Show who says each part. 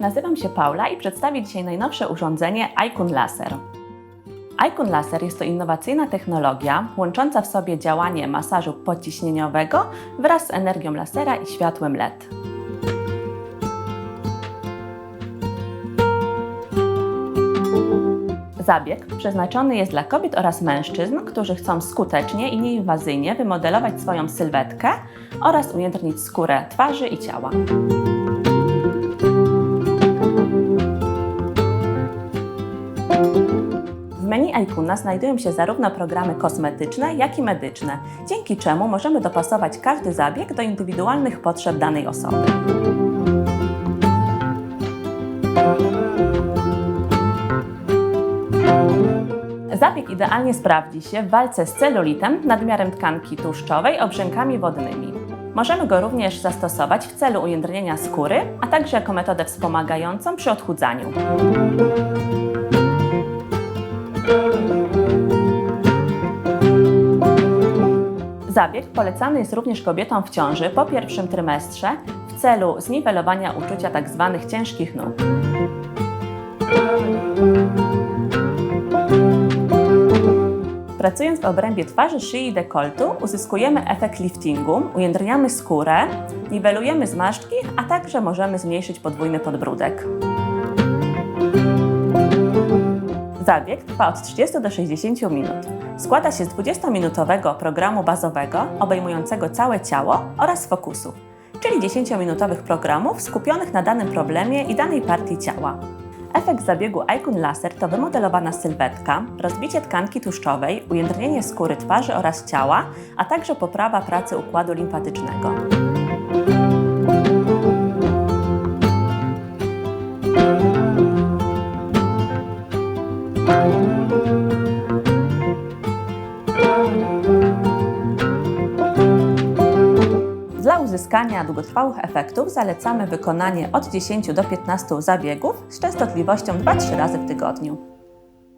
Speaker 1: Nazywam się Paula i przedstawię dzisiaj najnowsze urządzenie Icon Laser. Icon Laser jest to innowacyjna technologia łącząca w sobie działanie masażu podciśnieniowego wraz z energią lasera i światłem LED. Zabieg przeznaczony jest dla kobiet oraz mężczyzn, którzy chcą skutecznie i nieinwazyjnie wymodelować swoją sylwetkę oraz ujędrnić skórę twarzy i ciała. Menu Icona znajdują się zarówno programy kosmetyczne, jak i medyczne, dzięki czemu możemy dopasować każdy zabieg do indywidualnych potrzeb danej osoby. Zabieg idealnie sprawdzi się w walce z celulitem, nadmiarem tkanki tłuszczowej, obrzękami wodnymi. Możemy go również zastosować w celu ujędrnienia skóry, a także jako metodę wspomagającą przy odchudzaniu. Zabieg polecany jest również kobietom w ciąży po pierwszym trymestrze w celu zniwelowania uczucia tzw. ciężkich nóg. Pracując w obrębie twarzy, szyi i dekoltu, uzyskujemy efekt liftingu, ujędrniamy skórę, niwelujemy zmarszczki, a także możemy zmniejszyć podwójny podbródek. Zabieg trwa od 30 do 60 minut. Składa się z 20-minutowego programu bazowego obejmującego całe ciało oraz fokusu, czyli 10-minutowych programów skupionych na danym problemie i danej partii ciała. Efekt zabiegu Icon Laser to wymodelowana sylwetka, rozbicie tkanki tłuszczowej, ujędrnienie skóry twarzy oraz ciała, a także poprawa pracy układu limfatycznego. Uzyskania długotrwałych efektów zalecamy wykonanie od 10 do 15 zabiegów z częstotliwością 2-3 razy w tygodniu.